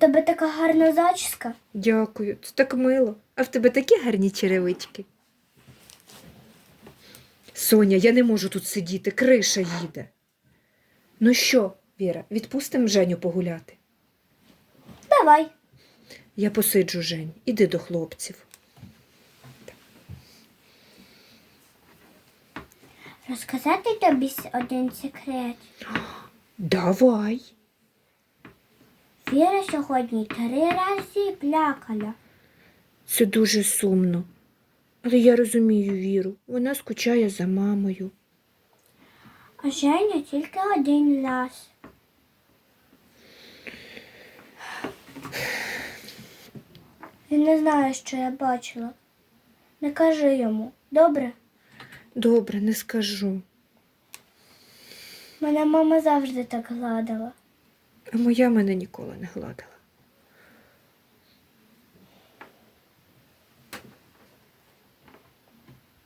тебе така гарна зачіска. Дякую, це так мило. А в тебе такі гарні черевички. Соня, я не можу тут сидіти, криша їде. Ну що, Віра, відпустимо Женю погуляти? Давай. Я посиджу Жень, іди до хлопців. Розказати тобі один секрет. Давай. Віра сьогодні три рази плакала. Це дуже сумно. Але я розумію Віру, вона скучає за мамою. А Женя тільки один раз. Він не знає, що я бачила. Не кажи йому, добре? Добре, не скажу. Мене мама завжди так гладила. А моя мене ніколи не гладила.